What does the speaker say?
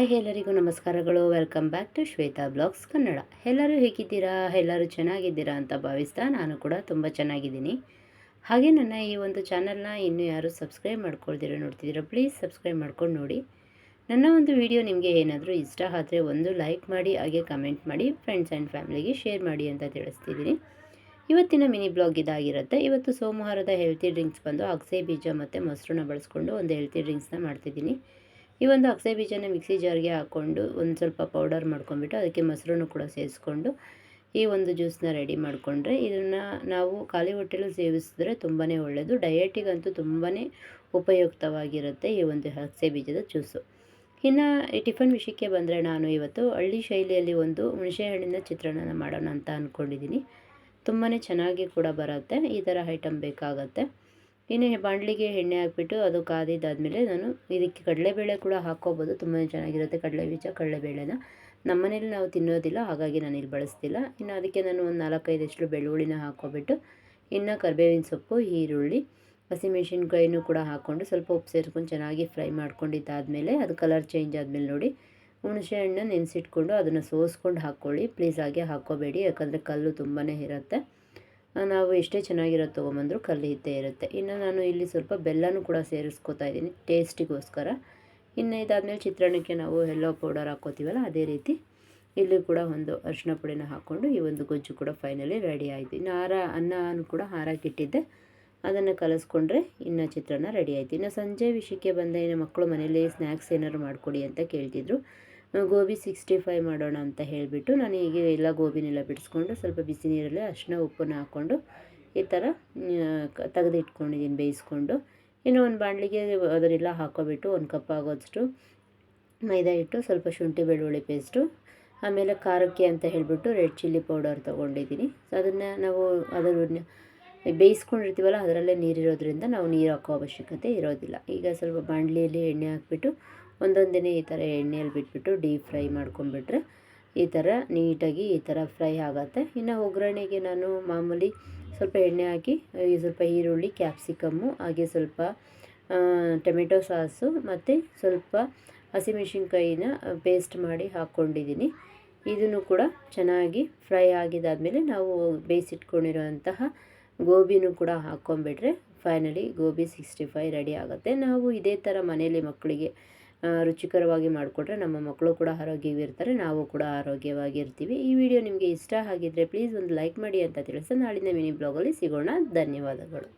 Hi, ಎಲ್ಲರಿಗೂ ನಮಸ್ಕಾರಗಳು. Welcome back to Shweta blogs Kannada. ಎಲ್ಲರೂ ಹೇಗಿದ್ದೀರಾ? ಎಲ್ಲರೂ ಚೆನ್ನಾಗಿದ್ದೀರಾ ಅಂತ ಭಾವಿಸ್ತಾ ನಾನು ಕೂಡ ತುಂಬ ಚೆನ್ನಾಗಿದ್ದೀನಿ. ಹಾಗೆ ನನ್ನ ಈ ಒಂದು ಚಾನಲ್ನ ಇನ್ನೂ ಯಾರು ಸಬ್ಸ್ಕ್ರೈಬ್ ಮಾಡ್ಕೊಳ್ದಿರೋ ನೋಡ್ತಿದ್ದೀರಾ ಪ್ಲೀಸ್ ಸಬ್ಸ್ಕ್ರೈಬ್ ಮಾಡ್ಕೊಂಡು ನೋಡಿ. ನನ್ನ ಒಂದು ವಿಡಿಯೋ ನಿಮಗೆ ಏನಾದರೂ ಇಷ್ಟ ಆದರೆ ಒಂದು ಲೈಕ್ ಮಾಡಿ, ಹಾಗೆ ಕಮೆಂಟ್ ಮಾಡಿ ಫ್ರೆಂಡ್ಸ್ ಆ್ಯಂಡ್ ಫ್ಯಾಮಿಲಿಗೆ ಶೇರ್ ಮಾಡಿ ಅಂತ ತಿಳಿಸ್ತಿದ್ದೀನಿ. ಇವತ್ತಿನ ಮಿನಿ ಬ್ಲಾಗ್ ಇದಾಗಿರುತ್ತೆ. ಇವತ್ತು ಸೋಮವಾರದ ಹೆಲ್ತಿ ಡ್ರಿಂಕ್ಸ್ ಬಂದು ಅಗಸೆ, ಬೀಜ ಮತ್ತು ಮೊಸರನ್ನ ಬಳಸ್ಕೊಂಡು ಒಂದು ಹೆಲ್ತಿ ಡ್ರಿಂಕ್ಸ್ನ ಮಾಡ್ತಿದ್ದೀನಿ. ಈ ಒಂದು ಅಗಸೆ ಬೀಜನ ಮಿಕ್ಸಿ ಜಾರ್ಗೆ ಹಾಕ್ಕೊಂಡು ಒಂದು ಸ್ವಲ್ಪ ಪೌಡರ್ ಮಾಡ್ಕೊಂಡ್ಬಿಟ್ಟು ಅದಕ್ಕೆ ಮೊಸರನ್ನು ಕೂಡ ಸೇರಿಸ್ಕೊಂಡು ಈ ಒಂದು ಜ್ಯೂಸನ್ನ ರೆಡಿ ಮಾಡಿಕೊಂಡ್ರೆ ಇದನ್ನು ನಾವು ಖಾಲಿ ಹೊಟ್ಟೆಲು ಸೇವಿಸಿದ್ರೆ ತುಂಬಾ ಒಳ್ಳೆಯದು ಡಯಟಿಗಂತೂ ತುಂಬಾ ಉಪಯುಕ್ತವಾಗಿರುತ್ತೆ ಈ ಒಂದು ಅಗಸೆ ಬೀಜದ ಜ್ಯೂಸು. ಇನ್ನು ಟಿಫನ್ ವಿಷಯಕ್ಕೆ ಬಂದರೆ ನಾನು ಇವತ್ತು ಹಳ್ಳಿ ಶೈಲಿಯಲ್ಲಿ ಒಂದು ಹುಣಸೆಹಣ್ಣಿನ ಚಿತ್ರಾನ್ನ ಮಾಡೋಣ ಅಂತ ಅಂದ್ಕೊಂಡಿದ್ದೀನಿ ತುಂಬಾ ಚೆನ್ನಾಗಿ ಕೂಡ ಬರುತ್ತೆ. ಈ ಥರ ಐಟಮ್ ಬೇಕಾಗತ್ತೆ. ಇನ್ನು ಬಾಣಲಿಗೆ ಎಣ್ಣೆ ಹಾಕಿಬಿಟ್ಟು ಅದು ಕಾದಿದ್ದಾದಮೇಲೆ ನಾನು ಇದಕ್ಕೆ ಕಡಲೆಬೇಳೆ ಕೂಡ ಹಾಕ್ಕೋಬೋದು. ತುಂಬಾ ಚೆನ್ನಾಗಿರುತ್ತೆ ಕಡಲೆ ಬೀಜ, ಕಡಲೆಬೇಳೆನ. ನಮ್ಮನೇಲಿ ನಾವು ತಿನ್ನೋದಿಲ್ಲ, ಹಾಗಾಗಿ ನಾನು ಇಲ್ಲಿ ಬಳಸ್ತಿಲ್ಲ. ಇನ್ನು ಅದಕ್ಕೆ ನಾನು ಒಂದು ನಾಲ್ಕೈದಷ್ಟು ಬೆಳ್ಳುಳ್ಳಿನ ಹಾಕ್ಕೊಬಿಟ್ಟು, ಇನ್ನು ಕರಿಬೇವಿನ ಸೊಪ್ಪು, ಈರುಳ್ಳಿ, ಹಸಿಮೆಣಸಿನ್ಕಾಯಿನೂ ಕೂಡ ಹಾಕ್ಕೊಂಡು ಸ್ವಲ್ಪ ಉಪ್ಪು ಸೇರ್ಕೊಂಡು ಚೆನ್ನಾಗಿ ಫ್ರೈ ಮಾಡ್ಕೊಂಡಿದ್ದಾದಮೇಲೆ ಅದು ಕಲರ್ ಚೇಂಜ್ ಆದಮೇಲೆ ನೋಡಿ, ಹುಣಸೆ ಹಣ್ಣು ನೆನೆಸಿಟ್ಕೊಂಡು ಅದನ್ನು ಸೋಸ್ಕೊಂಡು ಹಾಕ್ಕೊಳ್ಳಿ. ಪ್ಲೀಸ್ ಹಾಗೆ ಹಾಕ್ಕೋಬೇಡಿ, ಯಾಕಂದರೆ ಕಲ್ಲು ತುಂಬಾ ಇರುತ್ತೆ. ನಾವು ಎಷ್ಟೇ ಚೆನ್ನಾಗಿರೋದು ತೊಗೊಂಬಂದರೂ ಕಲ್ಲಿ ಇದ್ದೇ ಇರುತ್ತೆ. ಇನ್ನು ನಾನು ಇಲ್ಲಿ ಸ್ವಲ್ಪ ಬೆಲ್ಲನೂ ಕೂಡ ಸೇರಿಸ್ಕೊತಾ ಇದ್ದೀನಿ, ಟೇಸ್ಟಿಗೋಸ್ಕರ. ಇನ್ನು ಇದಾದಮೇಲೆ ಚಿತ್ರಾನ್ನಕ್ಕೆ ನಾವು ಎಲ್ಲೋ ಪೌಡರ್ ಹಾಕ್ಕೋತೀವಲ್ಲ, ಅದೇ ರೀತಿ ಇಲ್ಲಿ ಕೂಡ ಒಂದು ಅರಿಶಿನ ಪುಡಿನ ಹಾಕ್ಕೊಂಡು ಈ ಒಂದು ಗೊಜ್ಜು ಕೂಡ ಫೈನಲಿ ರೆಡಿ ಆಯಿತು. ಇನ್ನು ಹಾರ ಅನ್ನನೂ ಕೂಡ ಹಾರಾಕಿಟ್ಟಿದ್ದೆ ಅದನ್ನು ಕಲಿಸ್ಕೊಂಡ್ರೆ ಇನ್ನು ಚಿತ್ರಾನ್ನ ರೆಡಿ ಆಯಿತು. ಇನ್ನು ಸಂಜೆ ವಿಷಯಕ್ಕೆ ಬಂದ ಇನ್ನು ಮಕ್ಕಳು ಮನೇಲಿ ಸ್ನ್ಯಾಕ್ಸ್ ಏನಾದ್ರು ಮಾಡಿಕೊಡಿ ಅಂತ ಕೇಳ್ತಿದ್ರು. ಗೋಬಿ ಸಿಕ್ಸ್ಟಿ ಫೈವ್ ಮಾಡೋಣ ಅಂತ ಹೇಳಿಬಿಟ್ಟು ನಾನು ಈಗ ಎಲ್ಲ ಗೋಬಿನೆಲ್ಲ ಬಿಡಿಸ್ಕೊಂಡು ಸ್ವಲ್ಪ ಬಿಸಿ ನೀರಲ್ಲಿ ಅರಿಶಿನ, ಉಪ್ಪನ್ನು ಹಾಕ್ಕೊಂಡು ಈ ಥರ ತೆಗೆದಿಟ್ಕೊಂಡಿದ್ದೀನಿ, ಬೇಯಿಸ್ಕೊಂಡು. ಇನ್ನು ಒಂದು ಬಾಣಲಿಗೆ ಅದನ್ನೆಲ್ಲ ಹಾಕೋಬಿಟ್ಟು ಒಂದು ಕಪ್ ಆಗೋಷ್ಟು ಮೈದಾ ಹಿಟ್ಟು, ಸ್ವಲ್ಪ ಶುಂಠಿ ಬೆಳ್ಳುಳ್ಳಿ ಪೇಸ್ಟು, ಆಮೇಲೆ ಖಾರಕ್ಕೆ ಅಂತ ಹೇಳಿಬಿಟ್ಟು ರೆಡ್ ಚಿಲ್ಲಿ ಪೌಡರ್ ತೊಗೊಂಡಿದ್ದೀನಿ. ಅದನ್ನು ನಾವು ಅದನ್ನು ಬೇಯಿಸ್ಕೊಂಡಿರ್ತೀವಲ್ಲ, ಅದರಲ್ಲೇ ನೀರಿರೋದ್ರಿಂದ ನಾವು ನೀರು ಹಾಕೋ ಅವಶ್ಯಕತೆ ಇರೋದಿಲ್ಲ. ಈಗ ಸ್ವಲ್ಪ ಬಾಣಲಿಯಲ್ಲಿ ಎಣ್ಣೆ ಹಾಕ್ಬಿಟ್ಟು ಒಂದೊಂದೇ ಈ ಥರ ಎಣ್ಣೆಯಲ್ಲಿ ಬಿಟ್ಬಿಟ್ಟು ಡೀಪ್ ಫ್ರೈ ಮಾಡ್ಕೊಂಡ್ಬಿಟ್ರೆ ಈ ಥರ ನೀಟಾಗಿ ಈ ಥರ ಫ್ರೈ ಆಗುತ್ತೆ. ಇನ್ನು ಒಗ್ಗರಣೆಗೆ ನಾನು ಮಾಮೂಲಿ ಸ್ವಲ್ಪ ಎಣ್ಣೆ ಹಾಕಿ ಸ್ವಲ್ಪ ಈರುಳ್ಳಿ, ಕ್ಯಾಪ್ಸಿಕಮ್ಮು, ಹಾಗೆ ಸ್ವಲ್ಪ ಟೊಮೆಟೊ ಸಾಸು ಮತ್ತು ಸ್ವಲ್ಪ ಹಸಿಮೆಣ್ಸಿನ್ಕಾಯಿನ ಪೇಸ್ಟ್ ಮಾಡಿ ಹಾಕ್ಕೊಂಡಿದ್ದೀನಿ. ಇದನ್ನು ಕೂಡ ಚೆನ್ನಾಗಿ ಫ್ರೈ ಆಗಿದ್ದಾದಮೇಲೆ ನಾವು ಬೇಯಿಸಿಟ್ಕೊಂಡಿರುವಂತಹ ಗೋಬಿನೂ ಕೂಡ ಹಾಕ್ಕೊಂಬಿಟ್ರೆ finally gobi sixty five ready ಆಗುತ್ತೆ. ನಾವು ಇದೇ ಥರ ಮನೇಲಿ ಮಕ್ಕಳಿಗೆ ರುಚಿಕರವಾಗಿ ಮಾಡಿಕೊಟ್ರೆ ನಮ್ಮ ಮಕ್ಕಳು ಕೂಡ ಆರೋಗ್ಯವಿರ್ತಾರೆ ನಾವು ಕೂಡ ಆರೋಗ್ಯವಾಗಿರ್ತೀವಿ. ಈ ವಿಡಿಯೋ ನಿಮಗೆ ಇಷ್ಟ ಆಗಿದ್ದರೆ ಪ್ಲೀಸ್ ಒಂದು ಲೈಕ್ ಮಾಡಿ ಅಂತ ತಿಳಿಸಿ, ನಾಳಿನ ಮಿನಿ ಬ್ಲಾಗಲ್ಲಿ ಸಿಗೋಣ. ಧನ್ಯವಾದಗಳು.